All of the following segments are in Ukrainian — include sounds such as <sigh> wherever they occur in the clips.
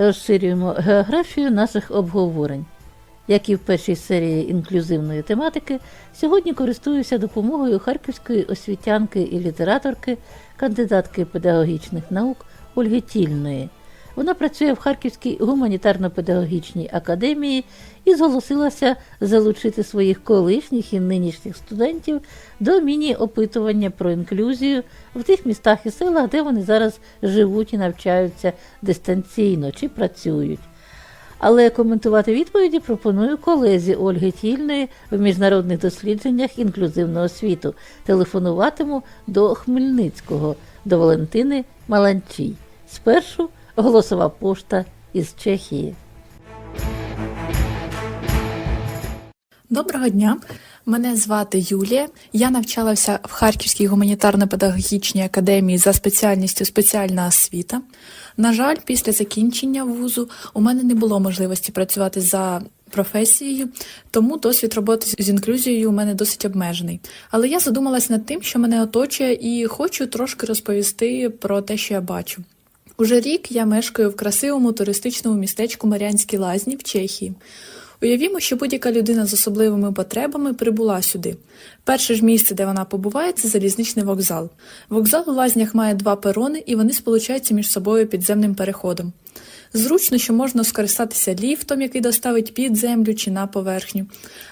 Розширюємо географію наших обговорень. Як і в першій серії інклюзивної тематики, сьогодні користуюся допомогою харківської освітянки і літераторки, кандидатки педагогічних наук Ольги Тільної. Вона працює в Харківській гуманітарно-педагогічній академії і зголосилася залучити своїх колишніх і нинішніх студентів до міні-опитування про інклюзію в тих містах і селах, де вони зараз живуть і навчаються дистанційно чи працюють. Але коментувати відповіді пропоную колезі Ольги Тільної в міжнародних дослідженнях інклюзивного світу. Телефонуватиму до Хмельницького, до Валентини Маланчій. Спершу голосова пошта із Чехії. Доброго дня, мене звати Юлія. Я навчалася в Харківській гуманітарно-педагогічній академії за спеціальністю спеціальна освіта. На жаль, після закінчення вузу у мене не було можливості працювати за професією, тому досвід роботи з інклюзією у мене досить обмежений. Але я задумалась над тим, що мене оточує, і хочу трошки розповісти про те, що я бачу. Уже рік я мешкаю в красивому туристичному містечку Мар'янські Лазні в Чехії. Уявімо, що будь-яка людина з особливими потребами прибула сюди. Перше ж місце, де вона побуває, це залізничний вокзал. Вокзал у лазнях має два перони, і вони сполучаються між собою підземним переходом. Зручно, що можна скористатися ліфтом, який доставить під землю чи на поверхню.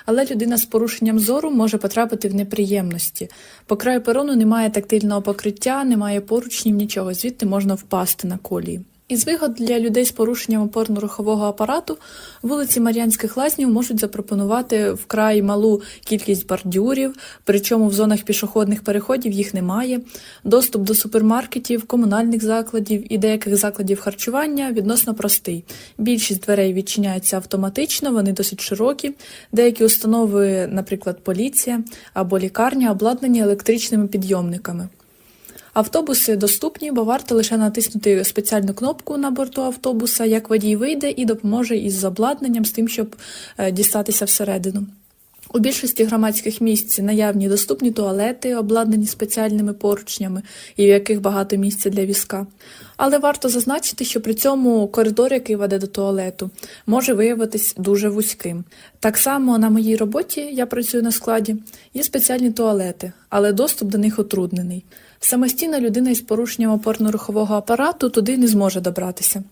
Але людина з порушенням зору може потрапити в неприємності. По краю перону немає тактильного покриття, немає поручнів, нічого, звідти можна впасти на колії. Із вигод для людей з порушенням опорно-рухового апарату вулиці Мар'янських лазнів можуть запропонувати вкрай малу кількість бордюрів, причому в зонах пішохідних переходів їх немає. Доступ до супермаркетів, комунальних закладів і деяких закладів харчування відносно простий. Більшість дверей відчиняються автоматично, вони досить широкі. Деякі установи, наприклад, поліція або лікарня, обладнані електричними підйомниками. Автобуси доступні, бо варто лише натиснути спеціальну кнопку на борту автобуса, як водій вийде і допоможе із обладнанням з тим, щоб е, дістатися всередину. У більшості громадських місць наявні доступні туалети, обладнані спеціальними поручнями, і в яких багато місця для візка. Але варто зазначити, що при цьому коридор, який веде до туалету, може виявитись дуже вузьким. Так само на моїй роботі, я працюю на складі, є спеціальні туалети, але доступ до них отруднений. Самостійна людина із порушенням опорно-рухового апарату туди не зможе добратися.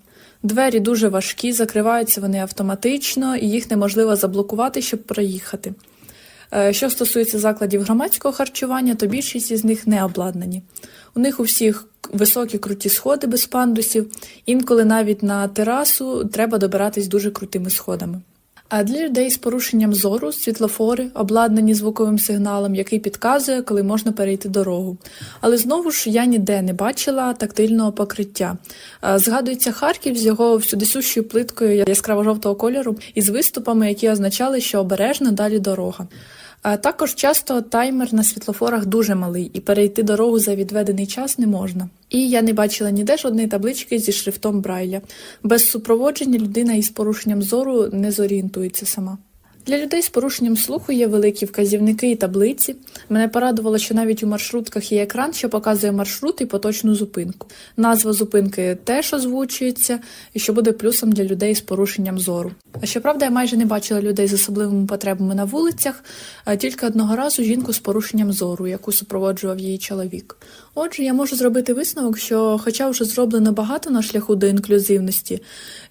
Двері дуже важкі, закриваються вони автоматично, і їх неможливо заблокувати, щоб проїхати. Е, Що стосується закладів громадського харчування, то більшість із них не обладнані. У них у всіх високі круті сходи без пандусів, інколи навіть на терасу треба добиратись дуже крутими сходами. А для людей з порушенням зору світлофори обладнані звуковим сигналом, який підказує, коли можна перейти дорогу. Але знову ж я ніде не бачила тактильного покриття. Згадується Харків з його всюдисущою плиткою яскраво-жовтого кольору із виступами, які означали, що обережна далі дорога. А також часто таймер на світлофорах дуже малий, і перейти дорогу за відведений час не можна. І я не бачила ніде жодної таблички зі шрифтом Брайля. Без супроводження людина із порушенням зору не зорієнтується сама. Для людей з порушенням слуху є великі вказівники і таблиці. Мене порадувало, що навіть у маршрутках є екран, що показує маршрут і поточну зупинку. Назва зупинки теж озвучується, і що буде плюсом для людей з порушенням зору. А щоправда, я майже не бачила людей з особливими потребами на вулицях, тільки одного разу жінку з порушенням зору, яку супроводжував її чоловік. Отже, я можу зробити висновок, що, хоча вже зроблено багато на шляху до інклюзивності,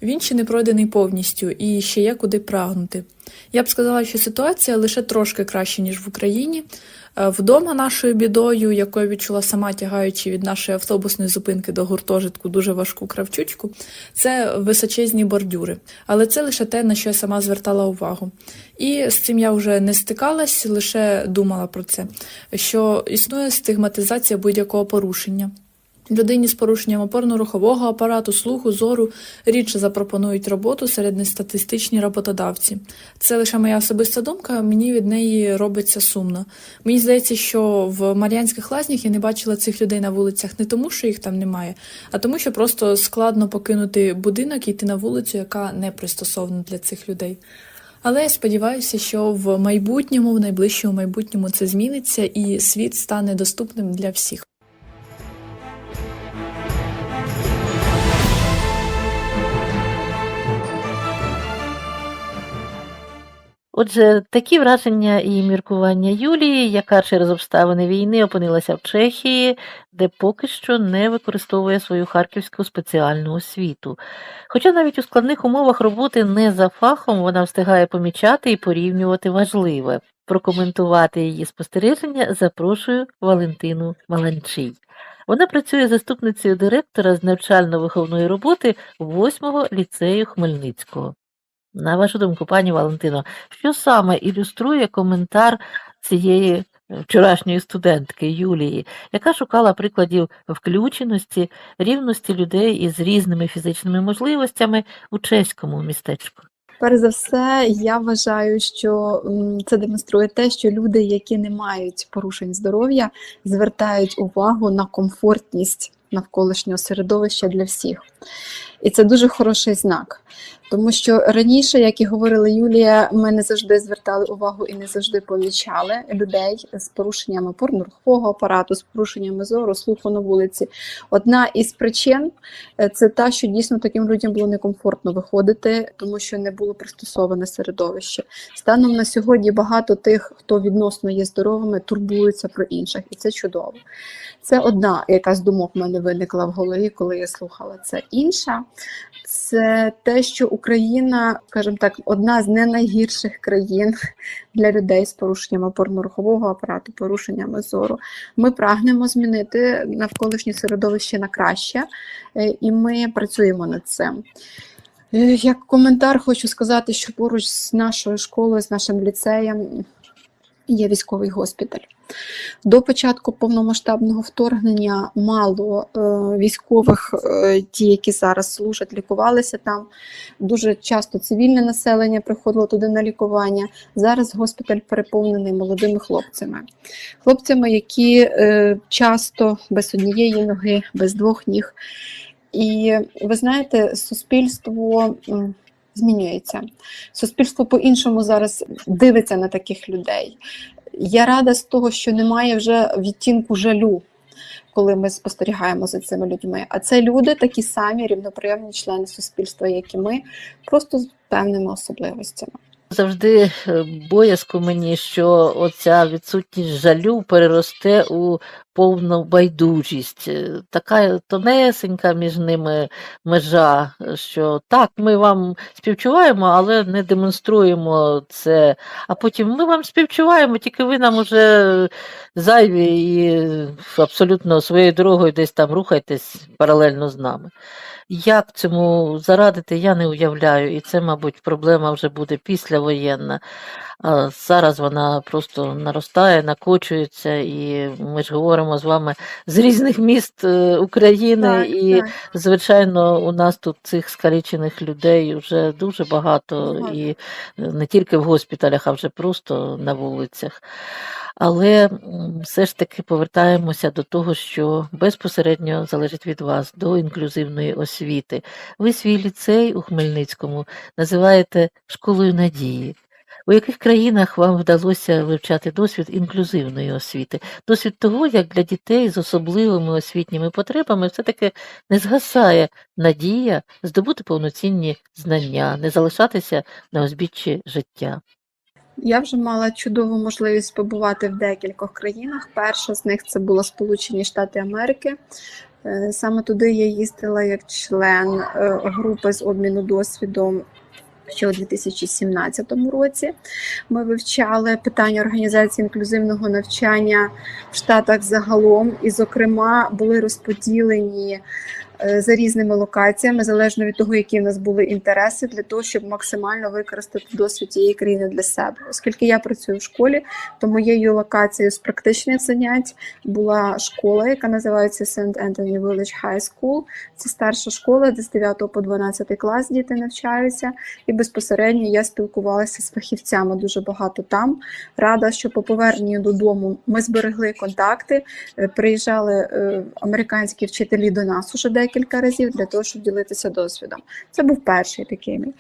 він ще не пройдений повністю і ще є куди прагнути. Я б сказала, що ситуація лише трошки краще, ніж в Україні. Е, Вдома нашою бідою, якою відчула сама тягаючи від нашої автобусної зупинки до гуртожитку дуже важку кравчучку, це височезні бордюри. Але це лише те, на що я сама звертала увагу. І з цим я вже не стикалась, лише думала про це, що існує стигматизація будь-якого порушення. Людині з порушенням опорно-рухового апарату, слуху, зору рідше запропонують роботу серед нестатистичні роботодавці. Це лише моя особиста думка, мені від неї робиться сумно. Мені здається, що в Мар'янських лазнях я не бачила цих людей на вулицях не тому, що їх там немає, а тому, що просто складно покинути будинок і йти на вулицю, яка не пристосована для цих людей. Але я сподіваюся, що в майбутньому, в найближчому майбутньому це зміниться і світ стане доступним для всіх. Отже, такі враження і міркування Юлії, яка через обставини війни опинилася в Чехії, де поки що не використовує свою харківську спеціальну освіту. Хоча навіть у складних умовах роботи не за фахом вона встигає помічати і порівнювати важливе. Прокоментувати її спостереження запрошую Валентину Маланчий. Вона працює заступницею директора з навчально-виховної роботи 8-го ліцею Хмельницького. На вашу думку, пані Валентино, що саме ілюструє коментар цієї е, вчорашньої студентки Юлії, яка шукала прикладів включеності, рівності людей із різними фізичними можливостями у чеському містечку? Перш за все, я вважаю, що це демонструє те, що люди, які не мають порушень здоров'я, звертають увагу на комфортність навколишнього середовища для всіх. І це дуже хороший знак. Тому що раніше, як і говорила Юлія, ми не завжди звертали увагу і не завжди помічали людей з порушеннями опорно-рухового апарату, з порушеннями зору, слуху на вулиці. Одна із причин е, це та, що дійсно таким людям було некомфортно виходити, тому що не було пристосоване середовище. Станом на сьогодні багато тих, хто відносно є здоровими, турбуються про інших, і це чудово. Це одна яка з думок в мене виникла в голові, коли я слухала це. Інша це те, що Україна, скажімо так, одна з не найгірших країн для людей з порушенням опорно-рухового апарату, порушеннями зору. Ми прагнемо змінити навколишнє середовище на краще, е, і ми працюємо над цим. Е, Як коментар хочу сказати, що поруч з нашою школою, з нашим ліцеєм є військовий госпіталь. До початку повномасштабного вторгнення мало е, військових, е, ті, які зараз служать, лікувалися там. Дуже часто цивільне населення приходило туди на лікування. Зараз госпіталь переповнений молодими хлопцями. Хлопцями, які е, часто без однієї ноги, без двох ніг. І ви знаєте, суспільство змінюється. Суспільство по-іншому зараз дивиться на таких людей. Я рада з того, що немає вже відтінку жалю, коли ми спостерігаємо за цими людьми. А це люди такі самі рівноправні члени суспільства, як і ми, просто з певними особливостями. Завжди е, боязко мені, що оця відсутність жалю переросте у повну байдужість. Е, Така тонесенька між ними межа, що так, ми вам співчуваємо, але не демонструємо це. А потім ми вам співчуваємо, тільки ви нам уже зайві і абсолютно своєю дорогою десь там рухайтесь паралельно з нами. Як цьому зарадити, я не уявляю, і це, мабуть, проблема вже буде післявоєнна. А зараз вона просто наростає, накочується, і ми ж говоримо з вами з різних міст е, України, Так, і, так. звичайно, у нас тут цих скалічених людей вже дуже багато, Багато. і не тільки в госпіталях, а вже просто на вулицях. Але все ж таки повертаємося до того, що безпосередньо залежить від вас, до інклюзивної освіти. Ви свій ліцей у Хмельницькому називаєте школою надії. У яких країнах вам вдалося вивчати досвід інклюзивної освіти, досвід того, як для дітей з особливими освітніми потребами все-таки не згасає надія здобути повноцінні знання, не залишатися на узбіччі життя. Я вже мала чудову можливість побувати в декількох країнах. Перша з них це була Сполучені Штати Америки. Е, Саме туди я їздила як член е, групи з обміну досвідом. Ще у 2017 році. Ми вивчали питання організації інклюзивного навчання в Штатах загалом, і, зокрема, були розподілені за різними локаціями, залежно від того, які в нас були інтереси, для того, щоб максимально використати досвід цієї країни для себе. Оскільки я працюю в школі, то моєю локацією з практичних занять була школа, яка називається St. Anthony Village High School. Це старша школа, де з 9 по 12 клас діти навчаються. І безпосередньо я спілкувалася з фахівцями дуже багато там. Рада, що по поверненню додому ми зберегли контакти. Е, Приїжджали е, американські вчителі до нас уже декілька разів для того, щоб ділитися досвідом. Це був перший такий мій.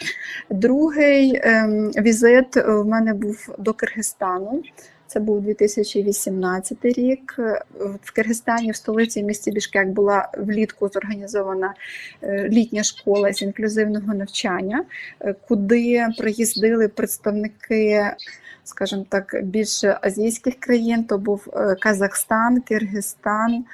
Другий ем, візит е, в мене був до Киргизстану. Це був 2018 рік. Е, В Киргизстані, в столиці місті Бішкек, була влітку зорганізована е, літня школа з інклюзивного навчання, куди приїздили представники, скажімо так, більше азійських країн. То був Казахстан, Киргизстан,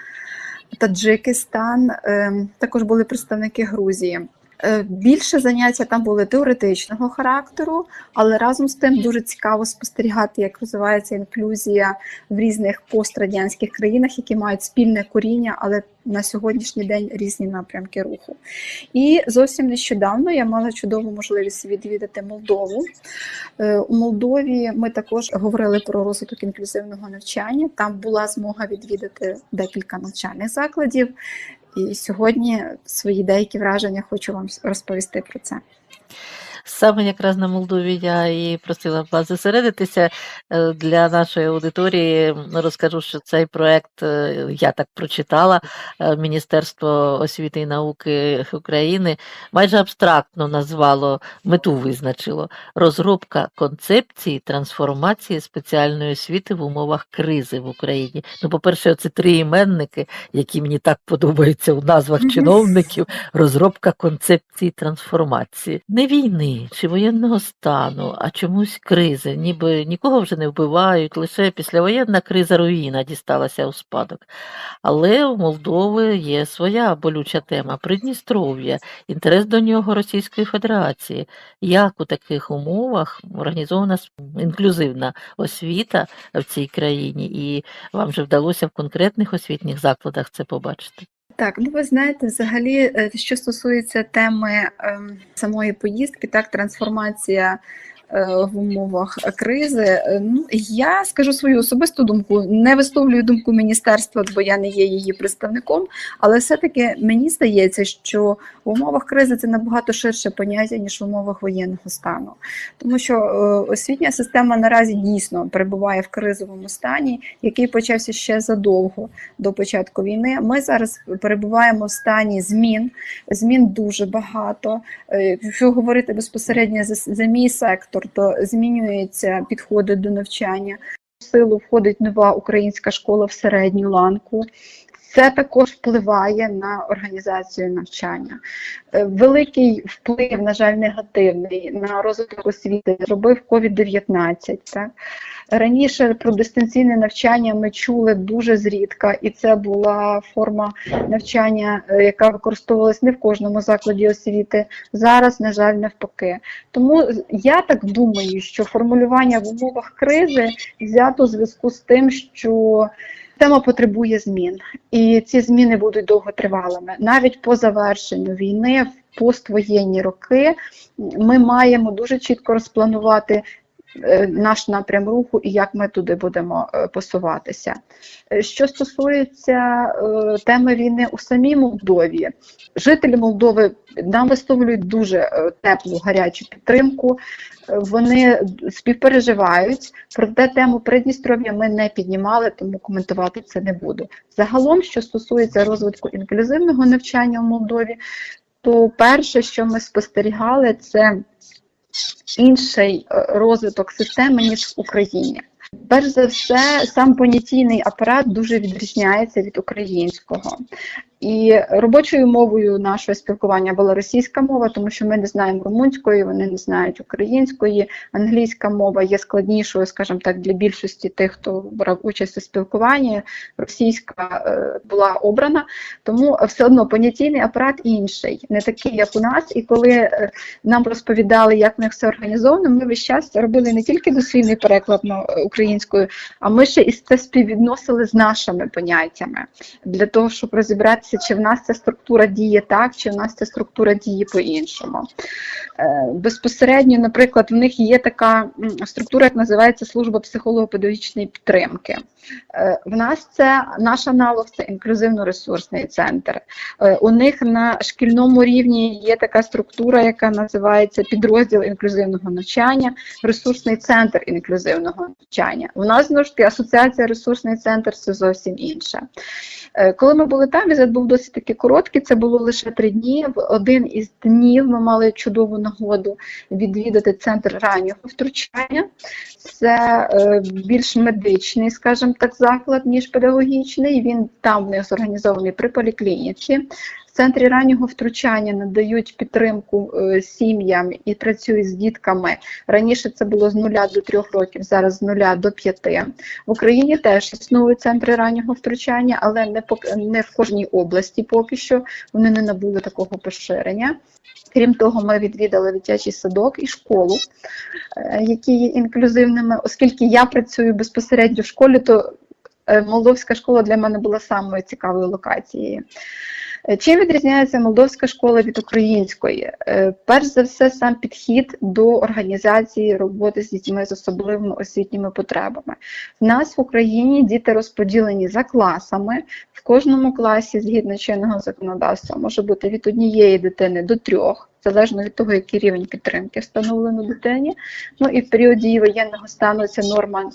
Таджикистан. е, Також були представники Грузії. Е, Більше заняття там були теоретичного характеру, але разом з тим дуже цікаво спостерігати, як розвивається інклюзія в різних пострадянських країнах, які мають спільне коріння, але на сьогоднішній день різні напрямки руху. І зовсім нещодавно я мала чудову можливість відвідати Молдову. Е, У Молдові ми також говорили про розвиток інклюзивного навчання. Там була змога відвідати декілька навчальних закладів. І сьогодні свої деякі враження хочу вам розповісти про це. Саме якраз на Молдові я і просила вас зосередитися Е, для нашої аудиторії. Розкажу, що цей проект е, я так прочитала. е, Міністерство освіти і науки України майже абстрактно назвало мету визначило розробка концепції трансформації спеціальної освіти в умовах кризи в Україні. Ну, по-перше, це три іменники, які мені так подобаються у назвах чиновників. Розробка концепції трансформації не війни чи воєнного стану, а чомусь кризи, ніби нікого вже не вбивають, лише післявоєнна криза руїна дісталася у спадок. Але у Молдови є своя болюча тема Придністров'я, інтерес до нього Російської Федерації. Як у таких умовах організована інклюзивна освіта в цій країні, і вам же вдалося в конкретних освітніх закладах це побачити? Так, ну ви знаєте, взагалі, е, що стосується теми ем, самої поїздки, так, трансформація в умовах кризи. е, Ну, я скажу свою особисту думку, не висловлюю думку міністерства, бо я не є її представником, але все-таки мені здається, що в умовах кризи це набагато ширше поняття, ніж в умовах воєнного стану. Тому що е, освітня система наразі дійсно перебуває в кризовому стані, який почався ще задовго до початку війни. Ми зараз перебуваємо в стані змін. Змін дуже багато. Е, Якщо говорити безпосередньо за мій сектор, то змінюються підходи до навчання. В силу входить нова українська школа в середню ланку. Це також впливає на організацію навчання. Е, Великий вплив, на жаль, негативний на розвиток освіти зробив COVID-19. Так? Раніше про дистанційне навчання ми чули дуже зрідка, і це була форма навчання, е, яка використовувалась не в кожному закладі освіти. Зараз, на жаль, навпаки. Тому я так думаю, що формулювання в умовах кризи взято у зв'язку з тим, що Тема потребує змін, і ці зміни будуть довготривалими. Навіть по завершенню війни, в поствоєнні роки, ми маємо дуже чітко розпланувати наш напрям руху і як ми туди будемо е, посуватися. Е, Що стосується е, теми війни у самій Молдові, жителі Молдови нам висловлюють дуже е, теплу гарячу підтримку. Е, Вони співпереживають, проте тему Придністров'я ми не піднімали, тому коментувати це не буду. Загалом, що стосується розвитку інклюзивного навчання в Молдові, то перше, що ми спостерігали, це інший е, розвиток системи ніж в Україні. Перш за все, сам понятійний апарат дуже відрізняється від українського. І робочою мовою нашого спілкування була російська мова, тому що ми не знаємо румунської, вони не знають української. Англійська мова є складнішою, скажімо так, для більшості тих, хто брав участь у спілкуванні. Російська е, була обрана, тому все одно понятійний апарат інший, не такий, як у нас. І коли е, нам розповідали, як в них все організовано, ми весь час робили не тільки дослівний переклад на е, українською, а ми ще і це співвідносили з нашими поняттями для того, щоб розібратися, дивитися, чи в нас ця структура діє так, чи в нас ця структура діє по-іншому. Е, Безпосередньо, наприклад, в них є така структура, як називається служба психолого-педагогічної підтримки. Е, В нас це наш аналог це інклюзивно-ресурсний центр. Е, У них на шкільному рівні є така структура, яка називається підрозділ інклюзивного навчання, ресурсний центр інклюзивного навчання. У нас знову ж таки асоціація ресурсний центр це зовсім інше. Е, Коли ми були там, візит був досить таки короткий, це було лише три дні. В один із днів ми мали чудову нагоду відвідати центр раннього втручання. Це е, більш медичний, скажімо так, заклад, ніж педагогічний. Він там в них зорганізований при поліклініці. Центрі раннього втручання надають підтримку е, сім'ям і працюють з дітками. Раніше це було з нуля до трьох років, зараз з нуля до п'яти. В Україні теж існують центри раннього втручання, але не пок- не в кожній області поки що. Вони не набули такого поширення. Крім того, ми відвідали дитячий садок і школу, е, які є інклюзивними. Оскільки я працюю безпосередньо в школі, то е, молдовська школа для мене була самою цікавою локацією. Е, Чим відрізняється молдовська школа від української? Е, Перш за все, сам підхід до організації роботи з дітьми з особливими освітніми потребами. В нас в Україні діти розподілені за класами. В кожному класі, згідно чинного законодавства, може бути від однієї дитини до трьох, залежно від того, який рівень підтримки встановлено дитині. Ну і в період дії воєнного стану ця норма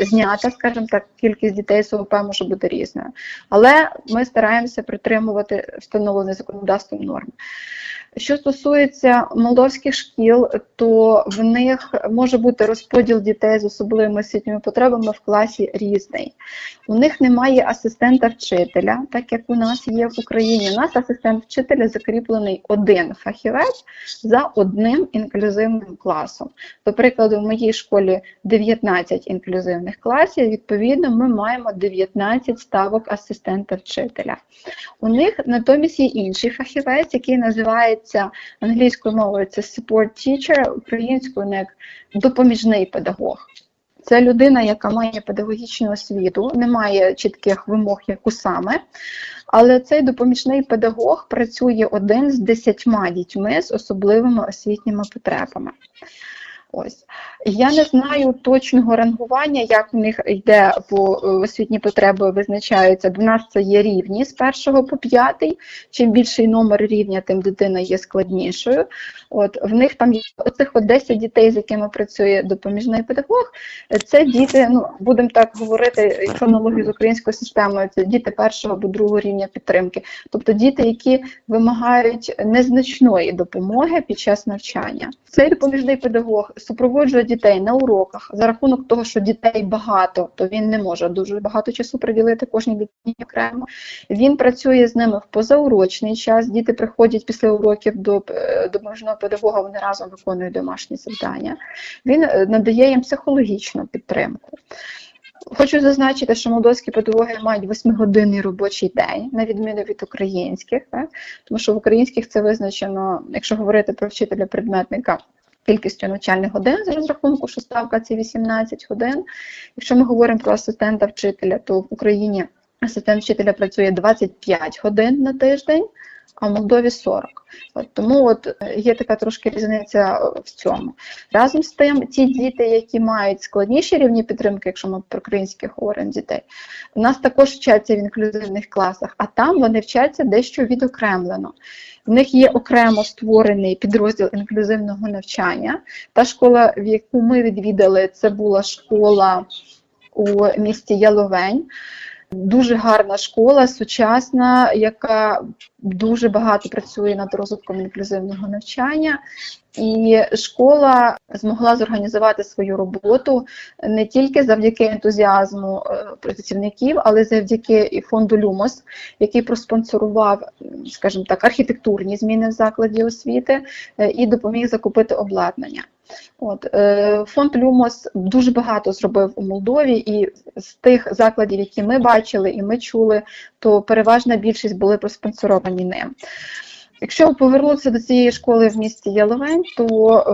е, знята, скажімо так, кількість дітей з ОВП може бути різною. Але ми стараємося притримувати встановлені законодавством норми. Що стосується молдовських шкіл, то в них може бути розподіл дітей з особливими освітніми потребами в класі різний. У них немає асистента вчителя, так як у нас є в Україні. У нас асистент вчителя закріплений один фахівець за одним інклюзивним класом. До прикладу, в моїй школі 19 інклюзивних класів, відповідно, ми маємо 19 ставок асистента вчителя. У них натомість є інший фахівець, який називається англійською мовою це support teacher, українською як допоміжний педагог. Це людина, яка має педагогічну освіту, не має чітких вимог, яку саме. Але цей допоміжний педагог працює один з десятьма дітьми з особливими освітніми потребами. Ось я не знаю точного рангування, як в них йде по е, освітні потреби визначаються. До нас це є рівні з першого по п'ятий. Чим більший номер рівня, тим дитина є складнішою. От в них там є оцих от 10 дітей, з якими працює допоміжний педагог. Це діти, ну будемо так говорити, хронологію з українською системою. Це діти першого або другого рівня підтримки, тобто діти, які вимагають незначної допомоги під час навчання. Цей допоміжний педагог супроводжує дітей на уроках за рахунок того, що дітей багато, то він не може дуже багато часу приділити кожній дитині окремо. Він працює з ними в позаурочний час. Діти приходять після уроків до е, допоміжного педагога, вони разом виконують домашні завдання. Він е, надає їм психологічну підтримку. Хочу зазначити, що молдовські педагоги мають восьмигодинний робочий день, на відміну від українських, так? тому що в українських це визначено, якщо говорити про вчителя предметника, кількістю навчальних годин з розрахунку, що ставка це 18 годин. Якщо ми говоримо про асистента вчителя, то в Україні асистент вчителя працює 25 годин на тиждень, а в Молдові 40. От, тому от е, є така трошки різниця е, в цьому. Разом з тим, ті діти, які мають складніші рівні підтримки, якщо ми про українських говоримо дітей, у нас також вчаться в інклюзивних класах, а там вони вчаться дещо відокремлено. В них є окремо створений підрозділ інклюзивного навчання. Та школа, в яку ми відвідали, це була школа у місті Яловень. Дуже гарна школа, сучасна, яка дуже багато працює над розвитком інклюзивного навчання. І школа змогла зорганізувати свою роботу не тільки завдяки ентузіазму е, працівників, але завдяки і фонду Люмос, який проспонсорував, скажімо так, архітектурні зміни в закладі освіти е, і допоміг закупити обладнання. От е, фонд Люмос дуже багато зробив у Молдові, і з тих закладів, які ми бачили і ми чули, то переважна більшість були проспонсоровані ним. Якщо повернутися до цієї школи в місті Яловень, то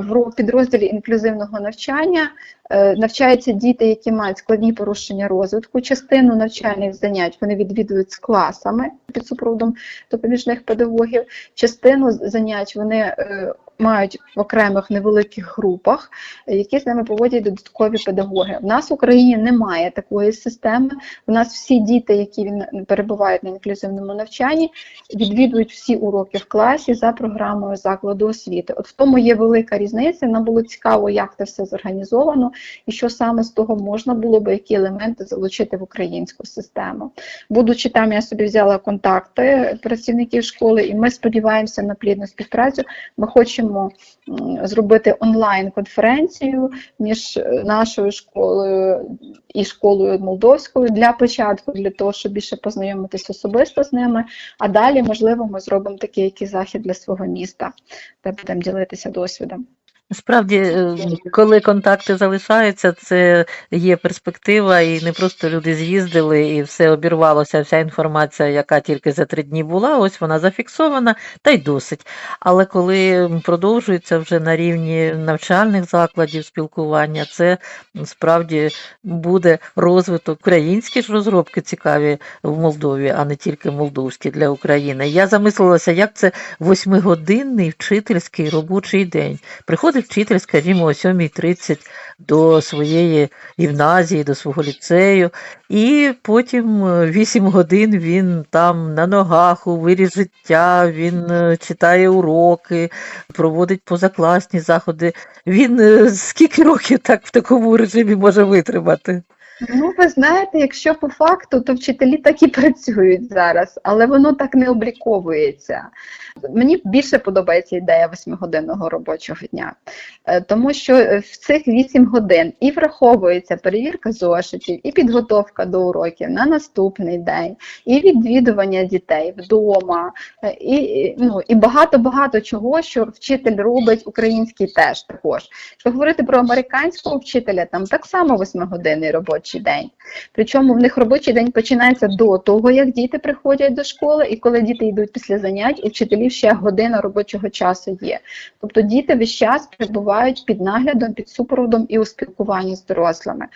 в підрозділі інклюзивного навчання е, навчаються діти, які мають складні порушення розвитку. Частину навчальних занять вони відвідують з класами під супроводом допоміжних педагогів. Частину занять вони е, мають в окремих невеликих групах, які з ними проводять додаткові педагоги. У нас в Україні немає такої системи. У нас всі діти, які перебувають на інклюзивному навчанні, відвідують всі уроки в класі за програмою закладу освіти. От в тому є велика різниця. Нам було цікаво, як це все зорганізовано, і що саме з того можна було би, які елементи залучити в українську систему. Будучи там, я собі взяла контакти працівників школи, і ми сподіваємося на плідну співпрацю. Ми хочемо м, зробити онлайн-конференцію між е, нашою школою і школою молдовською для початку, для того, щоб більше познайомитись особисто з ними. А далі, можливо, ми зробимо такий який захід для свого міста, де будемо ділитися досвідом. Насправді, е, коли контакти залишаються, це є перспектива, і не просто люди з'їздили і все обірвалося, вся інформація, яка тільки за три дні була, ось вона зафіксована, та й досить. Але коли продовжується вже на рівні навчальних закладів спілкування, це справді буде розвиток українські ж розробки цікаві в Молдові, а не тільки молдовські для України. Я замислилася, як це восьмигодинний вчительський робочий день. Приходить вчитель, скажімо, о 7.30 до своєї гімназії, до свого ліцею, і потім е, 8 годин він там на ногах, у вирі життя, він е, читає уроки, проводить позакласні заходи. Він е, скільки років так в такому режимі може витримати? Ну, ви знаєте, якщо по факту, то вчителі так і <laughs> працюють зараз, але воно так не обліковується. Мені більше подобається ідея восьмигодинного робочого дня, Е, тому що е, в цих 8 годин і враховується перевірка зошитів, і підготовка до уроків на наступний день, і відвідування дітей вдома, е, і, ну, і багато-багато чого, що вчитель робить український теж також. Якщо говорити про американського вчителя, там так само восьмигодинний робочий день. Причому в них робочий день починається до того, як діти приходять до школи, і коли діти йдуть після занять, у вчителів ще година робочого часу є. Тобто діти весь час перебувають під наглядом, під супроводом і у спілкуванні з дорослими.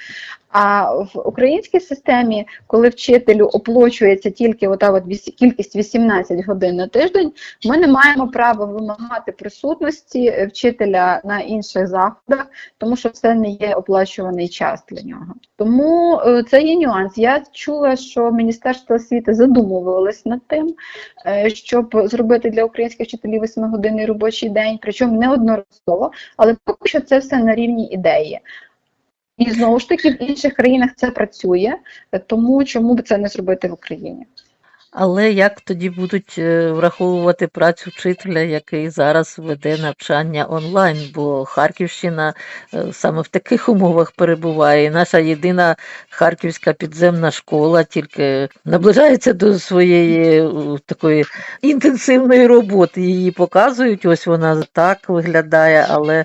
А в українській системі, коли вчителю оплачується тільки ота от кількість 18 годин на тиждень, ми не маємо права вимагати присутності вчителя на інших заходах, тому що це не є оплачуваний час для нього. Тому е, це є нюанс. Я чула, що Міністерство освіти задумувалось над тим, е, щоб зробити для українських вчителів 8-годинний робочий день, причому неодноразово, але поки що це все на рівні ідеї. І знову ж таки в інших країнах це працює, тому чому б це не зробити в Україні? Але як тоді будуть е, враховувати працю вчителя, який зараз веде навчання онлайн? Бо Харківщина е, саме в таких умовах перебуває. Наша єдина харківська підземна школа тільки наближається до своєї е, такої інтенсивної роботи. Її показують. Ось вона так виглядає, але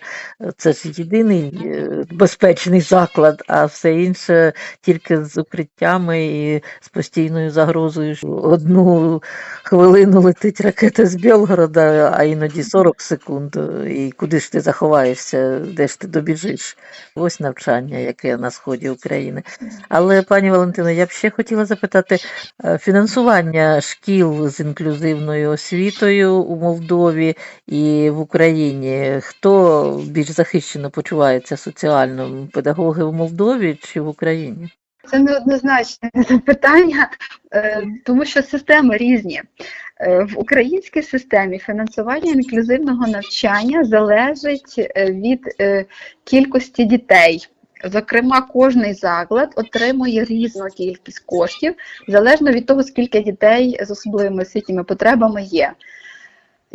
це ж єдиний безпечний заклад, а все інше тільки з укриттями і з постійною загрозою. Одну хвилину летить ракета з Білгорода, а іноді 40 секунд. І куди ж ти заховаєшся, де ж ти добіжиш? Ось навчання, яке на сході України. Але, пані Валентино, я б ще хотіла запитати е, фінансування шкіл з інклюзивною освітою у Молдові і в Україні. Хто більш захищено почувається соціально? Педагоги в Молдові чи в Україні? Це неоднозначне <laughs> запитання, е, тому що системи різні. Е, В українській системі фінансування інклюзивного навчання залежить е, від кількості дітей. Зокрема, кожний заклад отримує різну кількість коштів залежно від того, скільки дітей з особливими освітніми потребами є.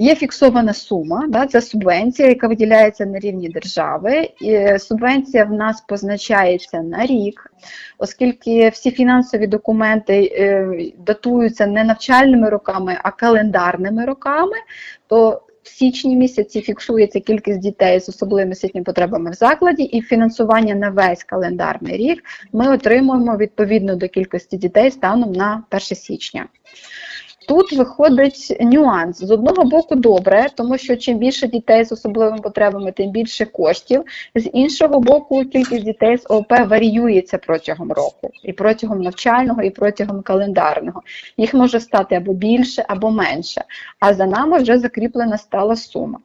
Є фіксована сума, да, це субвенція, яка виділяється на рівні держави. І е, субвенція в нас позначається на рік, оскільки всі фінансові документи е, датуються не навчальними роками, а календарними роками, то в січні місяці фіксується кількість дітей з особливими освітніми потребами в закладі, і фінансування на весь календарний рік ми отримуємо відповідно до кількості дітей станом на 1 січня. Тут виходить нюанс. З одного боку, добре, тому що чим більше дітей з особливими потребами, тим більше коштів. З іншого боку, кількість дітей з ОП варіюється протягом року, і протягом навчального, і протягом календарного. Їх може стати або більше, або менше. А за нами вже закріплена стала сума.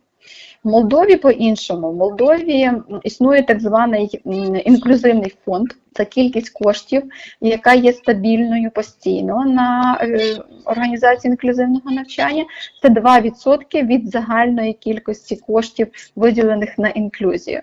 В Молдові по-іншому. В Молдові існує так званий інклюзивний фонд. Це кількість коштів, яка є стабільною постійно на е, організації інклюзивного навчання. Це 2% від загальної кількості коштів, виділених на інклюзію.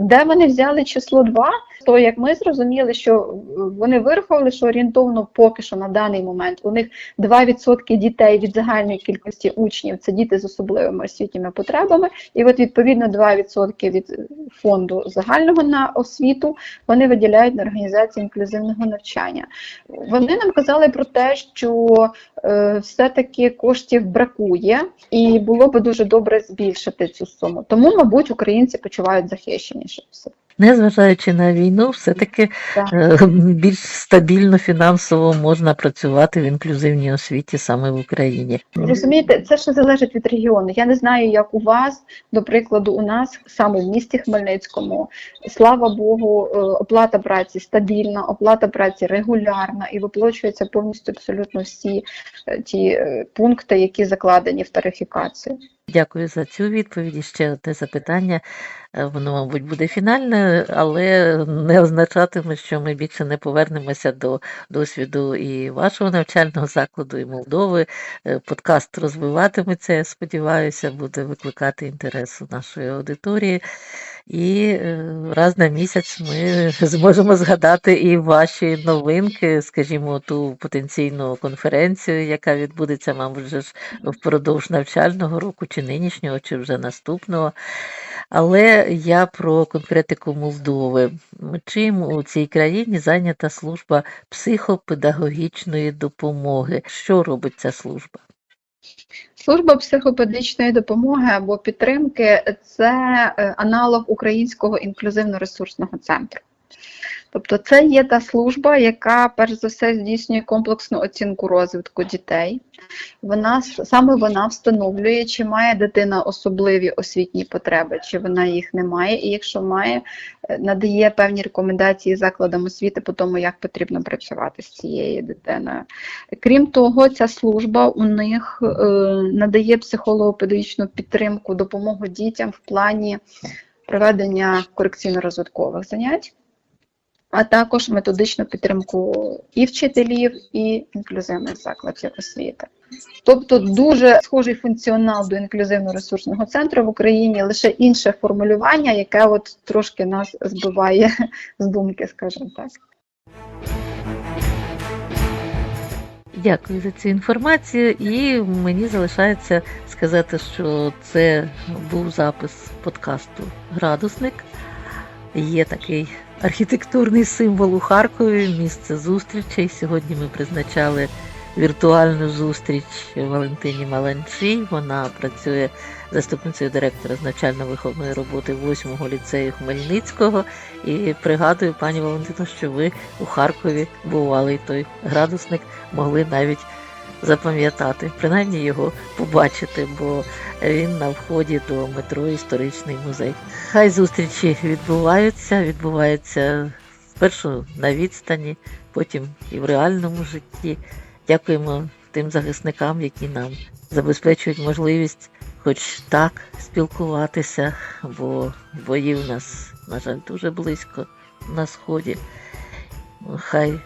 Де вони взяли число 2? То як ми зрозуміли, що е, вони вирахували, що орієнтовно поки що на даний момент у них 2% дітей від загальної кількості учнів це діти з особливими освітніми потребами, і от відповідно 2% від фонду загального на освіту вони виділяють на організацію інклюзивного навчання. Вони нам казали про те, що е, все-таки коштів бракує, і було би дуже добре збільшити цю суму. Тому, мабуть, українці почувають захищеніше. Все. Незважаючи на війну, все-таки Так. е, більш стабільно фінансово можна працювати в інклюзивній освіті саме в Україні. Розумієте, це ще залежить від регіону. Я не знаю, як у вас, до прикладу, у нас саме в місті Хмельницькому, слава Богу, е, оплата праці стабільна, оплата праці регулярна і виплачуються повністю абсолютно всі е, ті пункти, які закладені в тарифікацію. Дякую за цю відповідь. І ще одне запитання. Е, Воно, мабуть, буде фінальне, але не означатиме, що ми більше не повернемося до досвіду і вашого навчального закладу, і Молдови. Е, Подкаст розвиватиметься, я сподіваюся, буде викликати інтерес у нашої аудиторії. І е, раз на місяць ми <laughs> зможемо згадати і ваші новинки, скажімо, ту потенційну конференцію, яка відбудеться, мабуть, же ж впродовж навчального року, чи нинішнього, чи вже наступного. Але я про конкретику Молдови. Чим у цій країні зайнята служба психопедагогічної допомоги? Що робить ця служба? Служба психопедагогічної допомоги або підтримки це е, аналог українського інклюзивно-ресурсного центру. Тобто це є та служба, яка перш за все здійснює комплексну оцінку розвитку дітей. Вона саме вона встановлює, чи має дитина особливі освітні потреби, чи вона їх не має, і якщо має, е, надає певні рекомендації закладам освіти по тому, як потрібно працювати з цією дитиною. Крім того, ця служба у них е, надає психолого-педагогічну підтримку, допомогу дітям в плані проведення корекційно-розвиткових занять, а також методичну підтримку і вчителів, і інклюзивних закладів освіти. Тобто дуже схожий функціонал до інклюзивно-ресурсного центру в Україні, лише інше формулювання, яке от трошки нас збиває <laughs> з думки, скажімо так. Дякую за цю інформацію, і мені залишається сказати, що це був запис подкасту Градусник. Є такий архітектурний символ у Харкові, місце зустрічей. Сьогодні ми призначали віртуальну зустріч Валентині Маланчі. Вона працює заступницею директора з навчально-виховної роботи 8-го ліцею Хмельницького. І пригадую, пані Валентино, що ви у Харкові бували і той градусник могли навіть запам'ятати, принаймні його побачити, бо він на вході до метро історичний музей. Хай зустрічі відбуваються, відбуваються спершу на відстані, потім і в реальному житті. Дякуємо тим захисникам, які нам забезпечують можливість хоч так спілкуватися, бо бої в нас, на жаль, дуже близько на сході. Хай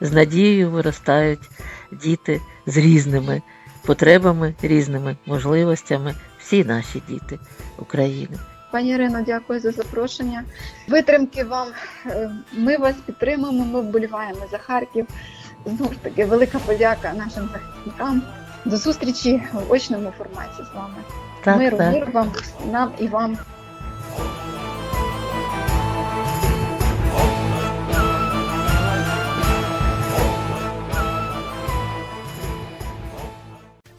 з надією виростають діти з різними потребами, різними можливостями, всі наші діти України. Пані Ірино, дякую за запрошення. Витримки вам. Е, Ми вас підтримуємо, ми вболіваємо за Харків. Знову ж таки, велика подяка нашим захисникам. До зустрічі в очному форматі з вами. Так, Миру, так. миру вам, нам і вам.